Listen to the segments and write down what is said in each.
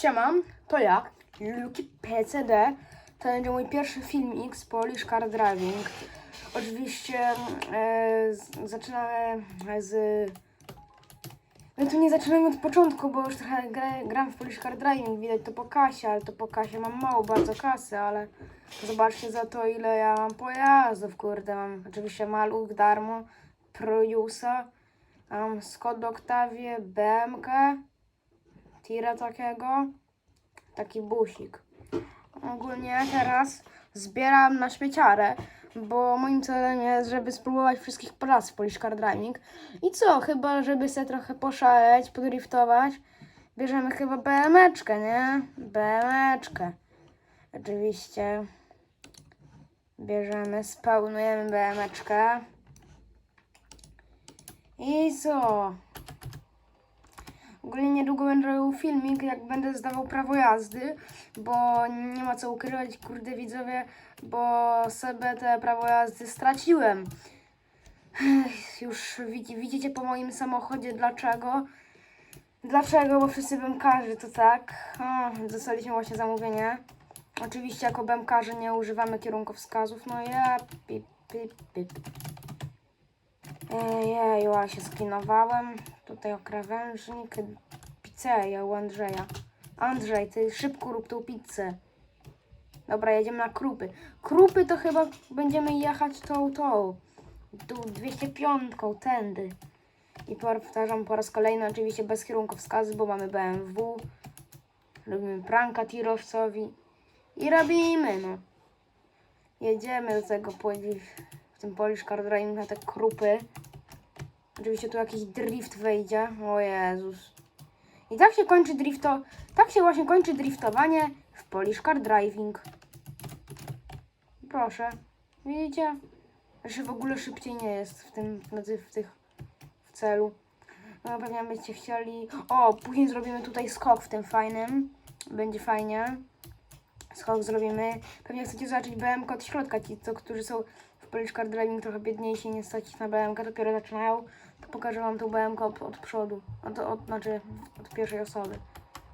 Siema, to ja, Luki PCD. To będzie mój pierwszy filmik z Polish Car Driving. Oczywiście e, z, zaczynamy z... No to nie zaczynamy od początku, bo już trochę gra, gram w Polish Car Driving, widać to po kasie, ale to po kasie mam mało bardzo kasy, ale zobaczcie za to ile ja mam pojazdów, kurde, mam oczywiście Maluch darmo, Projusa, mam Skoda Octavia, BMK, tira takiego, taki busik. Ogólnie teraz zbieram na śmieciarę, bo moim celem jest, żeby spróbować wszystkich prac w Polish Car Driving. I co, chyba żeby sobie trochę poszaleć, podriftować, bierzemy chyba BMeczkę, nie? BMeczkę. Oczywiście bierzemy, spełnujemy BMeczkę. I co? Ogólnie niedługo będę robił filmik, jak będę zdawał prawo jazdy, bo nie ma co ukrywać, kurde widzowie, bo sobie te prawo jazdy straciłem. Już widzi, widzicie po moim samochodzie dlaczego. Dlaczego? Bo wszyscy bębkarzy, to tak. O, dostaliśmy właśnie zamówienie. Oczywiście jako bębkarze nie używamy kierunkowskazów. No ja pip, pip, pip. Jeju, ja się skinowałem. Tutaj o krawężnik. Pizzeria u Andrzeja. Andrzej, ty szybko rób tą pizzę. Dobra, jedziemy na krupy. Krupy to chyba będziemy jechać tą, tą. Tu 205, tędy. I powtarzam po raz kolejny, oczywiście bez kierunkowskazu, bo mamy BMW. Robimy pranka tirowcowi. I robimy, no. Jedziemy do tego poli- tym Polish Car Driving na te krupy. Oczywiście tu jakiś drift wejdzie. O Jezus. I tak się kończy drifto... Tak się właśnie kończy driftowanie w Polish Car Driving. Proszę. Widzicie? Że w ogóle szybciej nie jest w tym, w tych, w celu. No pewnie będziecie chcieli... O, później zrobimy tutaj skok w tym fajnym. Będzie fajnie. Skok zrobimy. Pewnie chcecie zobaczyć BMK od środka. Ci, co, którzy są Polish Car Driving trochę biedniejsi, nie stać na BMK, dopiero zaczynają. To pokażę wam tą BMK od, od przodu. Od, od, znaczy od pierwszej osoby.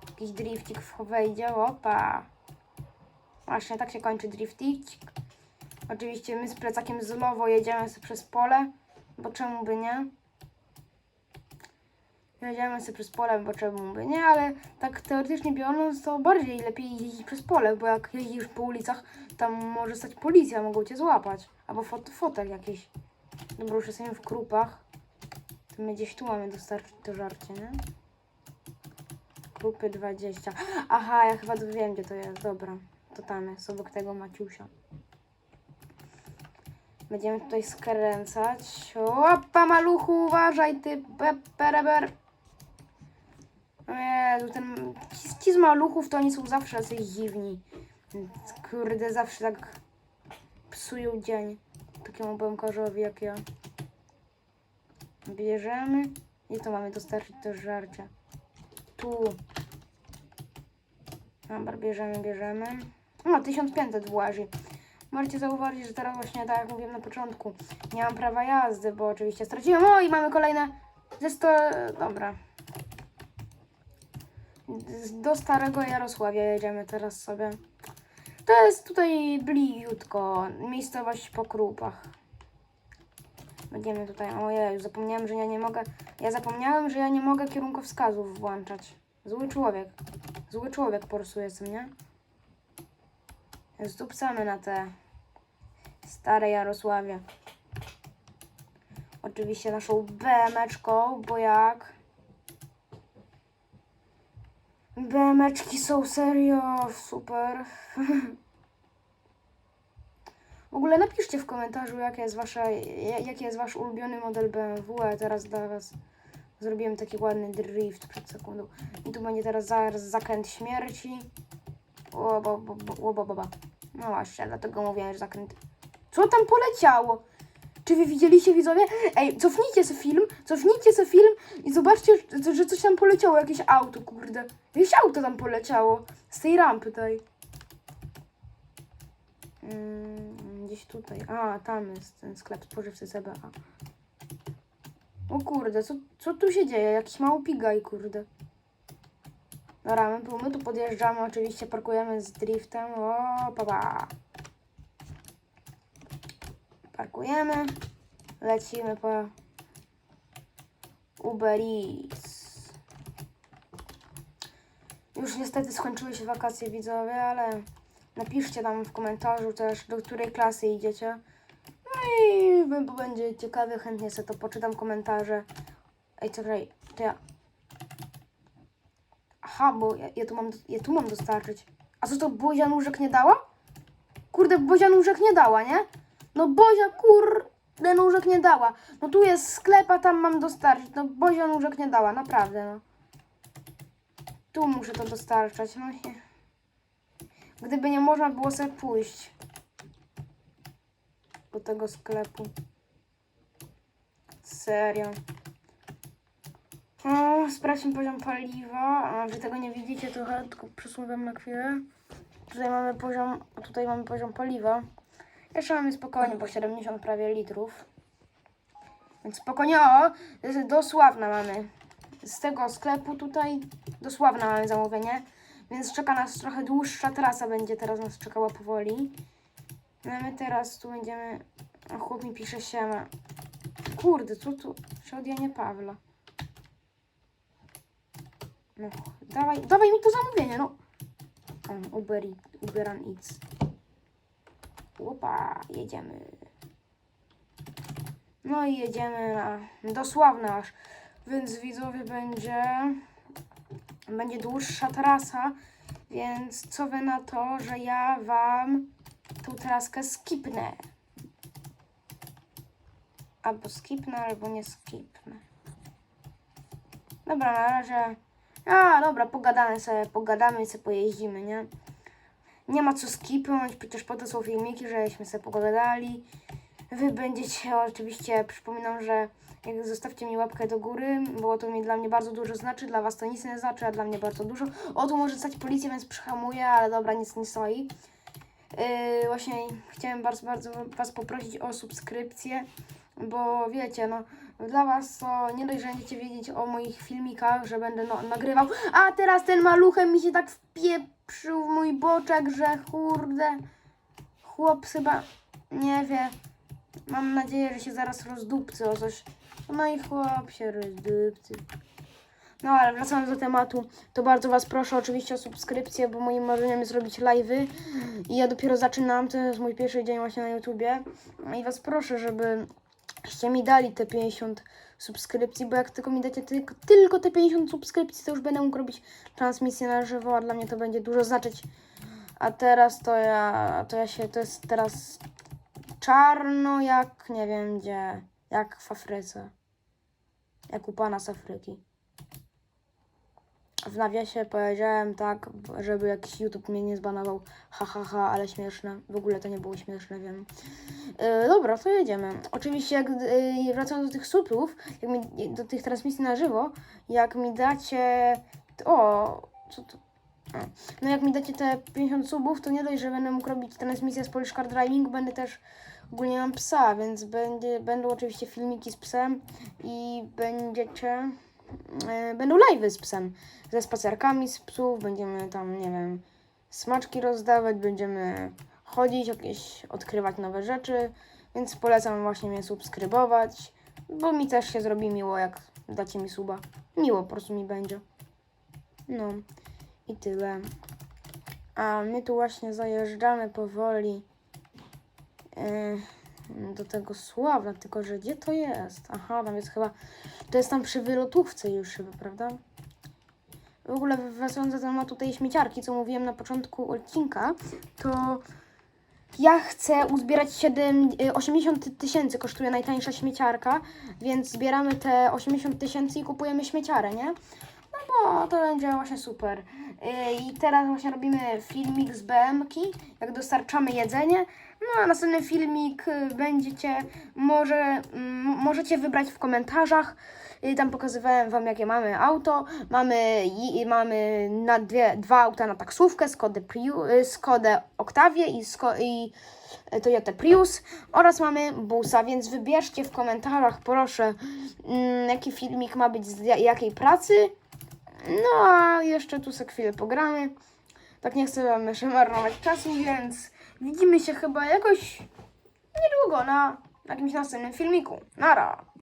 Jakiś driftik wejdzie. Opa. Właśnie tak się kończy driftik. Oczywiście my z plecakiem z Lowo jedziemy sobie przez pole, bo czemu by nie? Jedziemy sobie przez pole, bo czemu by nie, ale tak teoretycznie biorąc, to bardziej lepiej jeździć przez pole, bo jak jeździsz po ulicach, tam może stać policja, mogą cię złapać. Albo fot fotek jakiś. Dobra, już jesteśmy w krupach. To my gdzieś tu mamy dostarczyć to żarcie, nie? Krupy 20. Aha, ja chyba wiem, gdzie to jest. Dobra, to tam jest, obok tego Maciusia. Będziemy tutaj skręcać. Opa, maluchu, uważaj, ty be- bereber. O Jezu, ten, ci, ci z maluchów to oni są zawsze jacyś dziwni. Kurde, zawsze tak psują dzień takiemu błękarzowi jak ja. Bierzemy i to mamy dostarczyć do żarcia. Tu. Dobra, bierzemy, bierzemy. O, 1500 właży. Możecie zauważyć, że teraz właśnie, tak jak mówiłem na początku, nie mam prawa jazdy, bo oczywiście straciłem. O, i mamy kolejne ze 100... Dobra. Do Starego Jarosławia jedziemy teraz sobie. To jest tutaj bliziutko, miejscowość po Krupach. Będziemy tutaj, ojej, zapomniałem, że ja nie mogę, ja zapomniałem, że ja nie mogę kierunkowskazów włączać. Zły człowiek, zły człowiek po prostu jestem, nie? Zdupcamy na te stare Jarosławie. Oczywiście naszą BMeczką, bo jak? BMeczki są serio super. W ogóle napiszcie w komentarzu, jaki jest, wasza, ja- jaki jest wasz ulubiony model BMW, a teraz dla was zrobiłem taki ładny drift przed sekundą. I tu będzie teraz zaraz zakręt śmierci. Bo. No właśnie, dlatego mówiłem, że zakręt... Co tam poleciało? Czy wy widzieliście widzowie? Ej, cofnijcie sobie film, cofnijcie sobie film i zobaczcie, że- coś tam poleciało, jakieś auto, kurde. Jakieś auto tam poleciało z tej rampy tej. Mm, gdzieś tutaj. A, tam jest ten sklep spożywczy CBA. O kurde, co, co tu się dzieje? Jakiś mały pigaj, kurde. Dobra, my, my tu podjeżdżamy, oczywiście parkujemy z driftem. O, papa. Lecimy po Uber Eats. Już niestety skończyły się wakacje widzowie, ale napiszcie tam w komentarzu też, do której klasy idziecie. No i bo będzie ciekawe, chętnie sobie to poczytam komentarze. Ej, czekaj, to ja... Aha, bo ja, ja, tu mam, ja tu mam dostarczyć. A co to Bozia nóżek nie dała? Kurde, Bozia nóżek nie dała, nie? No Bozia, kurde, nóżek nie dała. No tu jest sklep, a tam mam dostarczyć. No Bozia nóżek nie dała, naprawdę, no. Tu muszę to dostarczać, no i... Gdyby nie można było sobie pójść do tego sklepu. Serio. O, sprawdźmy poziom paliwa. A wy tego nie widzicie, chyba tylko przesuwam na chwilę. Tutaj mamy poziom, tutaj mamy poziom paliwa. Jeszcze mamy spokojnie po 70 prawie litrów. Więc spokojnie, o, z- do Sławna mamy. Z tego sklepu tutaj do Sławna mamy zamówienie. Więc czeka nas trochę dłuższa trasa będzie teraz nas czekała powoli. No a my teraz tu będziemy... A chłop mi pisze siema. Kurde, co tu? Czy od Janie Pawla? No, dawaj, dawaj mi to zamówienie, no. O, Uber, Uber Eats. Opa, jedziemy. No i jedziemy na, do Sławna aż. Więc widzowie będzie, będzie dłuższa trasa, więc co wy na to, że ja wam tą traskę skipnę. Albo skipnę, albo nie skipnę. Dobra, na razie. A, dobra, pogadamy sobie, pogadamy i sobie pojeździmy, nie? Nie ma co skipnąć, przecież po to są filmiki, żeśmy sobie pogadali. Wy będziecie oczywiście, przypominam, że jak zostawcie mi łapkę do góry, bo to mi dla mnie bardzo dużo znaczy, dla was to nic nie znaczy, a dla mnie bardzo dużo. O, tu może stać policja, więc przyhamuję, ale dobra, nic nie stoi. Yy, właśnie chciałem bardzo, bardzo was poprosić o subskrypcję, bo wiecie, no dla was to nie dość, że będziecie wiedzieć o moich filmikach, że będę no, nagrywał, a teraz ten maluchem mi się tak w mój boczek, że kurde, chłop chyba nie wie. Mam nadzieję, że się zaraz rozdupcy o coś. No i chłop się rozdupcy. No ale wracając do tematu, to bardzo Was proszę oczywiście o subskrypcję, bo moim marzeniem jest robić live'y i ja dopiero zaczynam, to jest mój pierwszy dzień właśnie na YouTubie No i Was proszę, żebyście mi dali te 50 subskrypcji, bo jak tylko mi dacie tylko, tylko te 50 subskrypcji, to już będę mógł robić transmisję na żywo, a dla mnie to będzie dużo znaczyć. A teraz to ja, to ja się, to jest teraz czarno jak, nie wiem gdzie, jak w Afryce. Jak u pana z Afryki. W nawiasie powiedziałem tak, żeby jakiś YouTube mnie nie zbanował. Ha, ha, ha, ale śmieszne. W ogóle to nie było śmieszne, wiem. Yy, dobra, to jedziemy. Oczywiście, jak yy, wracając do tych subów, jak mi, do tych transmisji na żywo, jak mi dacie... O, co to? No jak mi dacie te 50 subów, to nie dość, że będę mógł robić transmisję z Polish Car Driving, będę też ogólnie mam psa, więc będzie, będą oczywiście filmiki z psem i będziecie... E, będą live'y z psem, ze spacerkami z psów, będziemy tam, nie wiem, smaczki rozdawać, będziemy chodzić, jakieś odkrywać nowe rzeczy, więc polecam właśnie mnie subskrybować, bo mi też się zrobi miło, jak dacie mi suba. Miło po prostu mi będzie. No i tyle. A my tu właśnie zajeżdżamy powoli e, do tego Sławna, tylko że gdzie to jest? Aha, tam jest chyba, to jest tam przy wylotówce już chyba, prawda? W ogóle wracając do tematu tej śmieciarki, co mówiłem na początku odcinka, to ja chcę uzbierać 7, y, 80 tysięcy kosztuje najtańsza śmieciarka, więc zbieramy te 80 tysięcy i kupujemy śmieciarę, nie? No to będzie właśnie super. Y, I teraz właśnie robimy filmik z BM-ki, jak dostarczamy jedzenie. No a następny filmik y, będziecie, może, mm, możecie wybrać w komentarzach. Y, Tam pokazywałem Wam, jakie mamy auto. Mamy, i, mamy na dwie, dwa auta na taksówkę, Skodę, Priu, Skodę Octavię i, Sko, i Toyota Prius oraz mamy busa, więc wybierzcie w komentarzach, proszę, mm, jaki filmik ma być z ja- jakiej pracy. No a jeszcze tu sobie chwilę pogramy. Tak nie chcę wam jeszcze marnować czasu, więc widzimy się chyba jakoś niedługo na jakimś następnym filmiku. Nara!